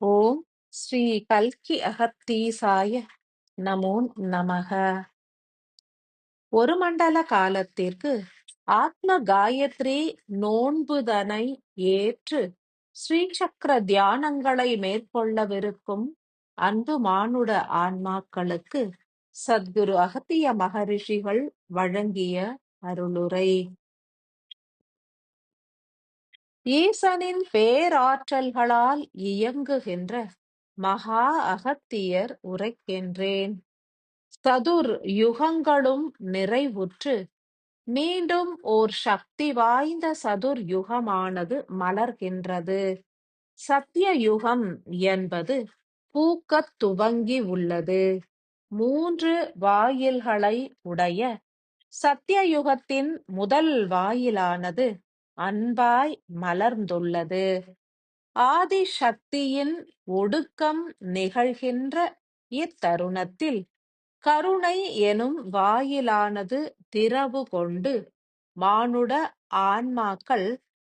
ஓம் ஸ்ரீ கல்கி அகத்தீசாய நமோ நமக. ஒரு மண்டல காலத்திற்கு ஆத்ம காயத்ரி நோன்புதனை ஏற்று ஸ்ரீசக்கர தியானங்களை மேற்கொள்ளவிருக்கும் அன்பு மானுட ஆன்மாக்களுக்கு சத்குரு அகத்திய மகரிஷிகள் வழங்கிய அருளுரை. ஈசனின் பேராற்றல்களால் இயங்குகின்ற மகா அகத்தியர் உரைக்கின்றேன். சதுர் யுகங்களும் நிறைவுற்று மீண்டும் ஓர் சக்தி வாய்ந்த சதுர் யுகமானது மலர்கின்றது. சத்திய யுகம் என்பது பூக்கத் துவங்கி உள்ளது. மூன்று வாயில்களை உடைய சத்திய யுகத்தின் முதல் வாயிலானது அன்பாய் மலர்ந்துள்ளது. ஆதி சக்தியின் ஒடுக்கம் நிகழ்கின்ற இத்தருணத்தில் கருணை எனும் வாயிலானது திறவு கொண்டு மானுட ஆன்மாக்கள்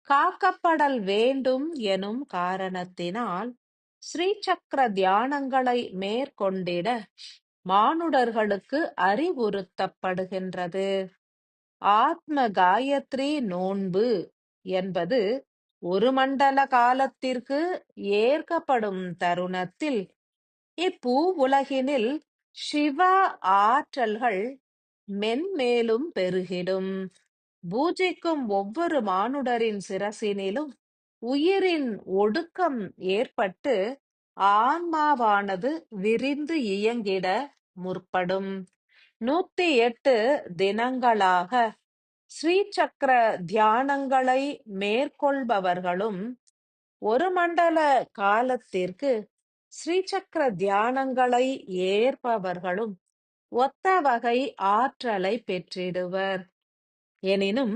காக்கப்படல் வேண்டும் எனும் காரணத்தினால் ஸ்ரீசக்கர தியானங்களை மேற்கொண்டிட மானுடர்களுக்கு அறிவுறுத்தப்படுகின்றது. ஆத்ம காயத்ரி நோன்பு என்பது ஒரு மண்டல காலத்திற்கு ஏற்கப்படும் தருணத்தில் இப்பூ உலகினில் சிவ ஆற்றல்கள் மென்மேலும் பெருகிடும். பூஜிக்கும் ஒவ்வொரு மானுடரின் சிரசினிலும் உயிரின் ஒடுக்கம் ஏற்பட்டு ஆன்மாவானது விரிந்து இயங்கிட முற்படும். நூத்தி எட்டு தினங்களாக ஸ்ரீசக்கர தியானங்களை மேற்கொள்பவர்களும் ஒரு மண்டல காலத்திற்கு ஸ்ரீசக்கர தியானங்களை ஏற்பவர்களும் ஒத்த வகை ஆற்றலை பெற்றிடுவர். எனினும்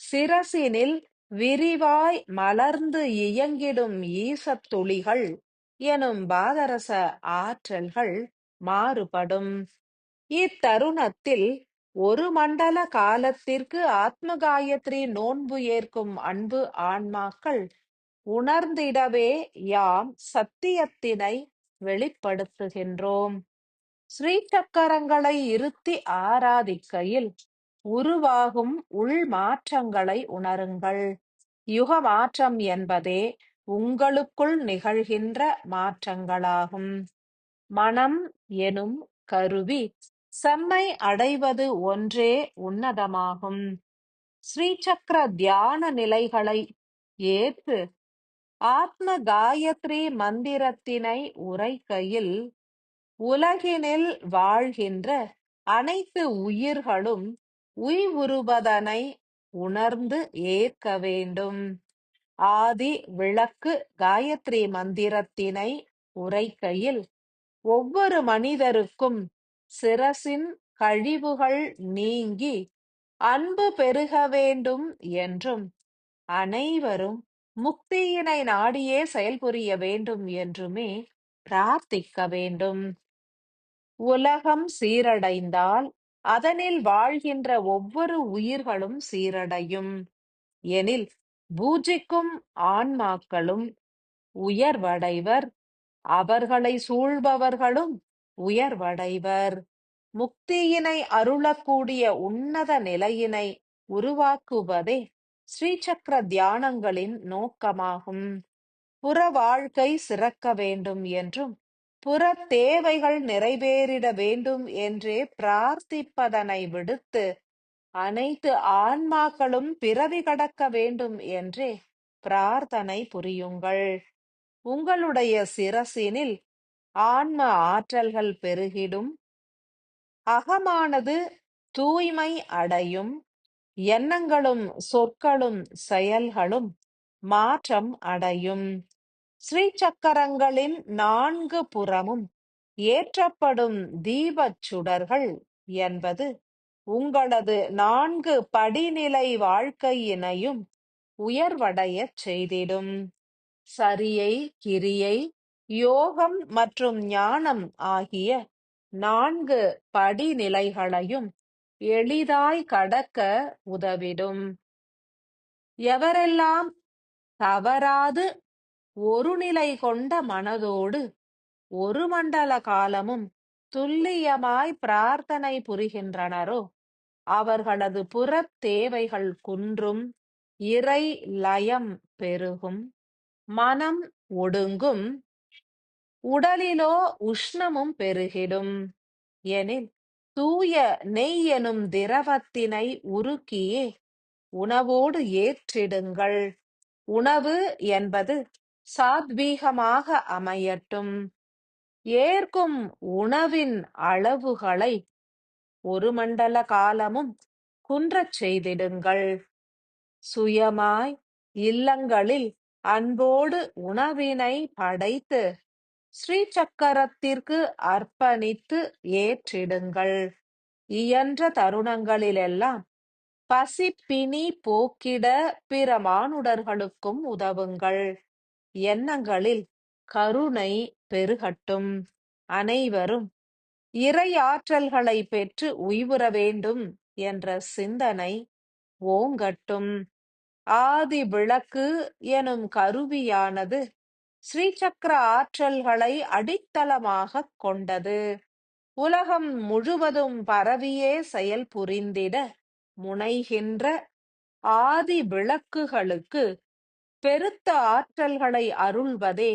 சிரசினில் விரிவாய் மலர்ந்து இயங்கிடும் ஈசத்துளிகள் எனும் பாதரச ஆற்றல்கள் மாறுபடும். இத்தருணத்தில் ஒரு மண்டல காலத்திற்கு ஆத்ம காயத்ரி நோன்பு ஏற்கும் அன்பு ஆன்மாக்கள் உணர்ந்திடவே யாம் சத்தியத்தினை வெளிப்படுத்துகின்றோம். ஸ்ரீசக்கரங்களை இருத்தி ஆராதிக்கையில் உருவாகும் உள் மாற்றங்களை உணருங்கள். யுக மாற்றம் என்பதே உங்களுக்குள் நிகழ்கின்ற மாற்றங்களாகும். மனம் எனும் கருவி செம்மை அடைவது ஒன்றே உன்னதமாகும். ஸ்ரீசக்கர தியான நிலைகளை ஏற்று ஆத்ம காயத்ரி மந்திரத்தினை உரைக்கையில் உலகினில் வாழ்கின்ற அனைத்து உயிர்களும் உய்வுறுவதனை உணர்ந்து ஏற்க வேண்டும். ஆதி விளக்கு காயத்ரி மந்திரத்தினை உரைக்கையில் ஒவ்வொரு மனிதருக்கும் சிரசின் கழிவுகள் நீங்கி அன்பு பெருக வேண்டும் என்றும் அனைவரும் முக்தியினை நாடியே செயல்புரிய வேண்டும் என்றுமே பிரார்த்திக்க வேண்டும். உலகம் சீரடைந்தால் அதனில் வாழ்கின்ற ஒவ்வொரு உயிர்களும் சீரடையும். எனில் பூஜிக்கும் ஆன்மாக்களும் உயர்வடைவர் அவர்களை சூழ்பவர்களும் உயர்வடைவர். முக்தியினை அருளக்கூடிய உன்னத நிலையினை உருவாக்குவதே ஸ்ரீசக்கர தியானங்களின் நோக்கமாகும். புற வாழ்க்கை சிறக்க வேண்டும் என்றும் புற தேவைகள் நிறைவேறிட வேண்டும் என்றே பிரார்த்திப்பதனை விடுத்து அனைத்து ஆன்மாக்களும் பிறவி கடக்க வேண்டும் என்றே பிரார்த்தனை புரியுங்கள். உங்களுடைய சிரசினில் ஆன்ம ஆற்றல்கள் பெருகிடும். அகமானது தூய்மை அடையும். எண்ணங்களும் சொற்களும் செயல்களும் மாற்றம் அடையும். ஸ்ரீ சக்கரங்களின் நான்கு புறமும் ஏற்றப்படும் தீபச் சுடர்கள் என்பது உங்களது நான்கு படிநிலை வாழ்க்கையினையும் உயர்வடையச் செய்திடும். சரியை கிரியை யோகம் மற்றும் ஞானம் ஆகிய நான்கு படிநிலைகளையும் எளிதாய் கடக்க உதவிடும். எவரெல்லாம் தவறாது ஒரு நிலை கொண்ட மனதோடு ஒரு மண்டல காலமும் துல்லியமாய் பிரார்த்தனை புரிகின்றனரோ அவர்களது புறத் தேவைகள் குன்றும் இறை லயம் பெருகும் மனம் ஒடுங்கும் உடலிலோ உஷ்ணமும் பெருகிடும். எனில் தூய நெய் எனும் திரவத்தினை உருக்கியே உணவோடு ஏற்றிடுங்கள். உணவு என்பது சாத்வீகமாக அமையட்டும். ஏற்கும் உணவின் அளவுகளை ஒரு மண்டல காலமும் குன்றச் செய்திடுங்கள். சுயமாய் இல்லங்களில் அன்போடு உணவினை படைத்து ஸ்ரீ சக்கரத்திற்கு அர்ப்பணித்து ஏற்றிடுங்கள். இயன்ற தருணங்களிலெல்லாம் பசிப்பினி போக்கிட பிற மானுடர்களுக்கும் உதவுங்கள். எண்ணங்களில் கருணை பெருகட்டும். அனைவரும் இறையாற்றல்களை பெற்று உய்வுற வேண்டும் என்ற சிந்தனை ஓங்கட்டும். ஆதி விளக்கு எனும் கருவியானது ஸ்ரீசக்கர ஆற்றல்களை அடித்தளமாக கொண்டது. உலகம் முழுவதும் பரவியே செயல் புரிந்திட முனைகின்ற ஆதி விளக்குகளுக்கு பெருத்த ஆற்றல்களை அருள்வதே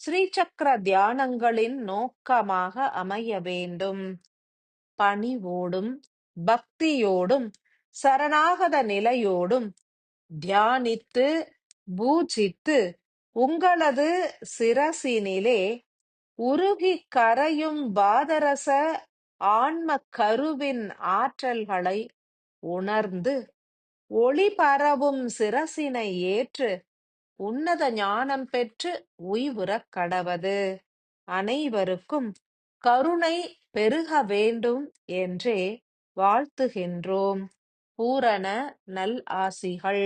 ஸ்ரீசக்கர தியானங்களின் நோக்கமாக அமைய வேண்டும். பணிவோடும் பக்தியோடும் சரணாகத நிலையோடும் தியானித்து பூஜித்து உங்களது சிரசினிலே உருகி கரையும் பாதரச ஆன்ம கருவின் ஆற்றல்களை உணர்ந்து ஒளி பரவும் சிரசினை ஏற்று உன்னத ஞானம் பெற்று உய்வுறக் கடவது. அனைவருக்கும் கருணை பெருக வேண்டும் என்றே வாழ்த்துகின்றோம். பூரண நல் ஆசிகள்.